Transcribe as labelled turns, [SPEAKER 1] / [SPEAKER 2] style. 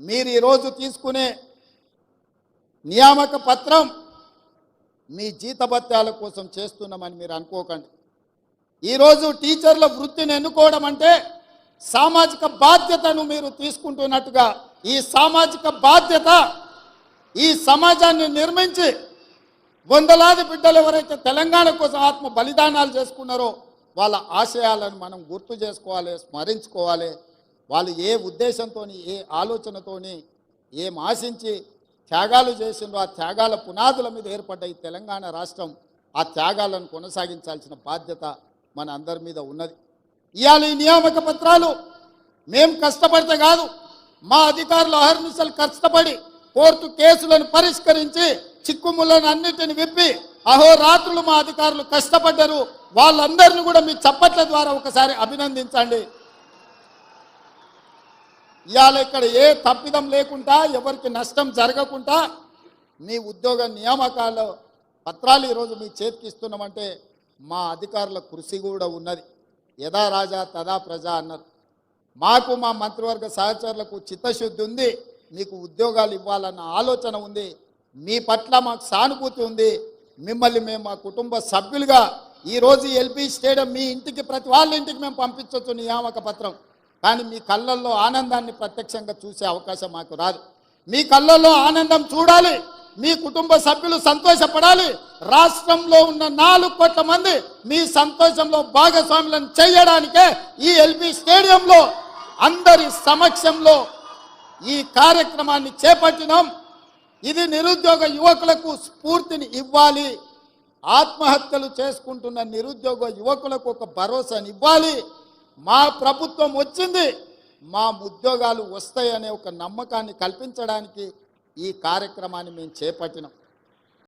[SPEAKER 1] మీరు ఈరోజు తీసుకునే నియామక పత్రం మీ జీతభత్యాల కోసం చేస్తున్నామని మీరు అనుకోకండి. ఈరోజు టీచర్ల వృత్తిని ఎన్నుకోవడం అంటే సామాజిక బాధ్యతను మీరు తీసుకుంటున్నట్టుగా ఈ సామాజిక బాధ్యత ఈ సమాజాన్ని నిర్మించి వందలాది బిడ్డలు ఎవరైతే తెలంగాణ కోసం ఆత్మ బలిదానాలు చేసుకున్నారో వాళ్ళ ఆశయాలను మనం గుర్తు చేసుకోవాలి స్మరించుకోవాలి. వాళ్ళు ఏ ఉద్దేశంతో ఏ ఆలోచనతోని ఏం ఆశించి త్యాగాలు చేసిండ్రో ఆ త్యాగాల పునాదుల మీద ఏర్పడ్డ ఈ తెలంగాణ రాష్ట్రం ఆ త్యాగాలను కొనసాగించాల్సిన బాధ్యత మన అందరి మీద ఉన్నది. ఇవాళ ఈ నియామక పత్రాలు మేం కష్టపడితే కాదు మా అధికారులు అహర్నిశలు కష్టపడి కోర్టు కేసులను పరిష్కరించి చిక్కుములను అన్నిటిని విప్పి అహోరాత్రులు మా అధికారులు కష్టపడ్డారు. వాళ్ళందరినీ కూడా మీ చప్పట్ల ద్వారా ఒకసారి అభినందించండి. ఇవాళ ఇక్కడ ఏ తప్పిదం లేకుండా ఎవరికి నష్టం జరగకుండా మీ ఉద్యోగ నియామకాల పత్రాలు ఈరోజు మీ చేతికి ఇస్తున్నామంటే మా అధికారుల కృషి కూడా ఉన్నది. యథా రాజా తదా ప్రజ అన్నారు. మాకు మా మంత్రివర్గ సహచరులకు చిత్తశుద్ధి ఉంది మీకు ఉద్యోగాలు ఇవ్వాలన్న ఆలోచన ఉంది మీ పట్ల మాకు సానుభూతి ఉంది మిమ్మల్ని మేము మా కుటుంబ సభ్యులుగా ఈరోజు ఎల్పి స్టేడియం మీ ఇంటికి ప్రతి వాళ్ళ ఇంటికి మేము పంపించవచ్చు నియామక పత్రం. కానీ మీ కళ్ళల్లో ఆనందాన్ని ప్రత్యక్షంగా చూసే అవకాశం మాకు రాదు. మీ కళ్ళల్లో ఆనందం చూడాలి. మీ కుటుంబ సభ్యులు సంతోషపడాలి. రాష్ట్రంలో ఉన్న నాలుగు కోట్ల మంది మీ సంతోషంలో భాగస్వాములను చేయడానికే ఈ ఎల్బి స్టేడియంలో అందరి సమక్షంలో ఈ కార్యక్రమాన్ని చేపట్టినాం. ఇది నిరుద్యోగ యువకులకు స్ఫూర్తిని ఇవ్వాలి. ఆత్మహత్యలు చేసుకుంటున్న నిరుద్యోగ యువకులకు ఒక భరోసాని ఇవ్వాలి. మా ప్రభుత్వం వచ్చింది మా ఉద్యోగాలు వస్తాయనే ఒక నమ్మకాన్ని కల్పించడానికి ఈ కార్యక్రమాన్ని మేము చేపట్టినాం.